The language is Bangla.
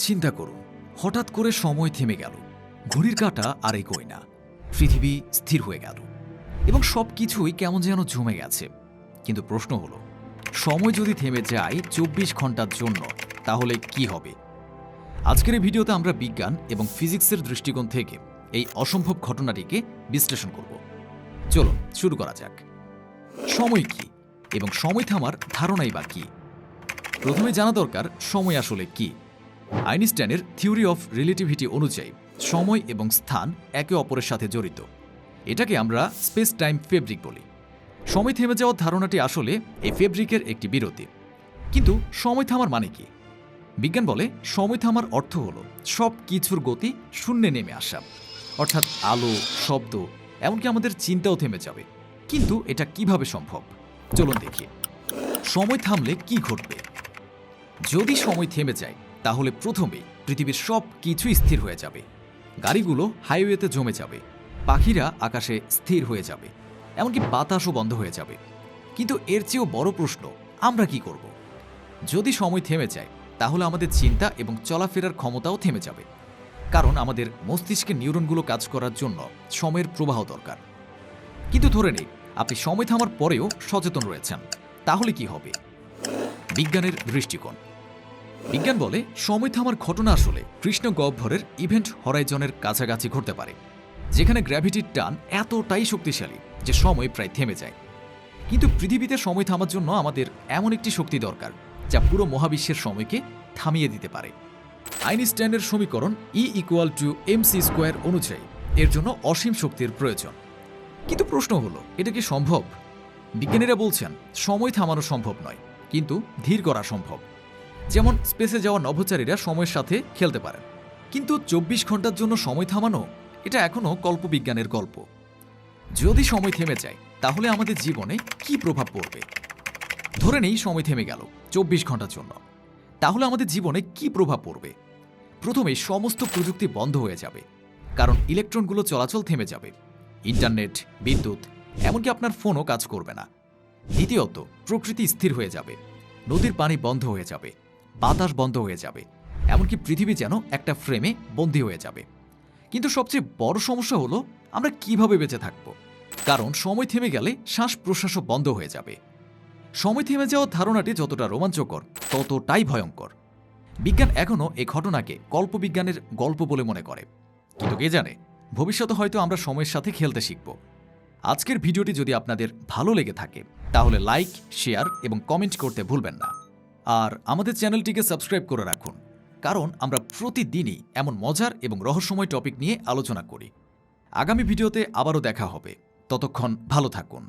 চিন্তা করুন। হঠাৎ করে সময় থেমে গেল। ঘড়ির কাঁটা আর এগোয় না। পৃথিবী স্থির হয়ে গেল। এবং সব কিছুই কেমন যেন জমে গেছে। কিন্তু প্রশ্ন হলো, সময় যদি থেমে যায় চব্বিশ ঘণ্টার জন্য, তাহলে কি হবে? আজকের এই ভিডিওতে আমরা বিজ্ঞান এবং ফিজিক্সের দৃষ্টিকোণ থেকে এই অসম্ভব ঘটনাটিকে বিশ্লেষণ করব। চলো শুরু করা যাক। সময় কি এবং সময় থামার ধারণাই বা কি? প্রথমে জানা দরকার সময় আসলে কি। আইনস্টাইনের থিওরি অফ রিলেটিভিটি অনুযায়ী সময় এবং স্থান একে অপরের সাথে জড়িত। এটাকে আমরা স্পেস টাইম ফেব্রিক বলি। সময় থেমে যাওয়ার ধারণাটি আসলে এই ফেব্রিকের একটি বিরতি। কিন্তু সময় থামার মানে কি? বিজ্ঞান বলে সময় থামার অর্থ হল সব কিছুর গতি শূন্যে নেমে আসা। অর্থাৎ আলো, শব্দ, এমনকি আমাদের চিন্তাও থেমে যাবে। কিন্তু এটা কীভাবে সম্ভব? চলুন দেখি। সময় থামলে কি ঘটবে? যদি সময় থেমে যায় তাহলে প্রথমেই পৃথিবীর সব কিছুই স্থির হয়ে যাবে। গাড়িগুলো হাইওয়েতে জমে যাবে। পাখিরা আকাশে স্থির হয়ে যাবে। এমনকি বাতাসও বন্ধ হয়ে যাবে। কিন্তু এর চেয়েও বড় প্রশ্ন, আমরা কি করব? যদি সময় থেমে যায়, তাহলে আমাদের চিন্তা এবং চলাফেরার ক্ষমতাও থেমে যাবে। কারণ আমাদের মস্তিষ্কের নিউরনগুলো কাজ করার জন্য সময়ের প্রবাহ দরকার। কিন্তু ধরে নেই, আপনি সময় থামার পরেও সচেতন রয়েছেন। তাহলে কি হবে? বিজ্ঞানের দৃষ্টিকোণ। বিজ্ঞান বলে, সময় থামার ঘটনা আসলে কৃষ্ণ গহ্বরের ইভেন্ট হরাইজনের কাছাকাছি ঘটতে পারে, যেখানে গ্র্যাভিটির টান এতটাই শক্তিশালী যে সময় প্রায় থেমে যায়। কিন্তু পৃথিবীতে সময় থামার জন্য আমাদের এমন একটি শক্তি দরকার, যা পুরো মহাবিশ্বের সময়কে থামিয়ে দিতে পারে। আইনস্টাইনের সমীকরণ E equal to M C square অনুযায়ী, এর জন্য অসীম শক্তির প্রয়োজন। কিন্তু প্রশ্ন হলো, এটা কি সম্ভব? বিজ্ঞানীরা বলছেন, সময় থামানো সম্ভব নয়, কিন্তু ধীর করা সম্ভব। যেমন স্পেসে যাওয়া নভোচারীরা সময়ের সাথে খেলতে পারেন। কিন্তু চব্বিশ ঘণ্টার জন্য সময় থামানো, এটা এখনও কল্পবিজ্ঞানের গল্প। যদি সময় থেমে যায়, তাহলে আমাদের জীবনে কি প্রভাব পড়বে? ধরে নেই সময় থেমে গেল, চব্বিশ ঘণ্টার জন্য। তাহলে আমাদের জীবনে কি প্রভাব পড়বে? প্রথমে সমস্ত প্রযুক্তি বন্ধ হয়ে যাবে, কারণ ইলেকট্রনগুলো চলাচল থেমে যাবে। ইন্টারনেট, বিদ্যুৎ, এমনকি আপনার ফোনও কাজ করবে না। দ্বিতীয়ত, প্রকৃতি স্থির হয়ে যাবে, নদীর পানি বন্ধ হয়ে যাবে। বাতাস বন্ধ হয়ে যাবে। এমনকি পৃথিবী যেন একটা ফ্রেমে বন্দী হয়ে যাবে। কিন্তু সবচেয়ে বড় সমস্যা হলো, আমরা কীভাবে বেঁচে থাকব? কারণ সময় থেমে গেলে শ্বাস প্রশ্বাসও বন্ধ হয়ে যাবে। সময় থেমে যাওয়ার ধারণাটি যতটা রোমাঞ্চকর, ততটাই ভয়ঙ্কর। বিজ্ঞান এখনও এ ঘটনাকে কল্পবিজ্ঞানের গল্প বলে মনে করে। কিন্তু কে জানে, ভবিষ্যতে হয়তো আমরা সময়ের সাথে খেলতে শিখব। আজকের ভিডিওটি যদি আপনাদের ভালো লেগে থাকে, তাহলে লাইক শেয়ার এবং কমেন্ট করতে ভুলবেন না। আর আমাদের চ্যানেলটিকে সাবস্ক্রাইব করে রাখুন, কারণ আমরা প্রতিদিনই এমন মজার এবং রহস্যময় টপিক নিয়ে আলোচনা করি। আগামী ভিডিওতে আবারও দেখা হবে। ততক্ষণ ভালো থাকুন।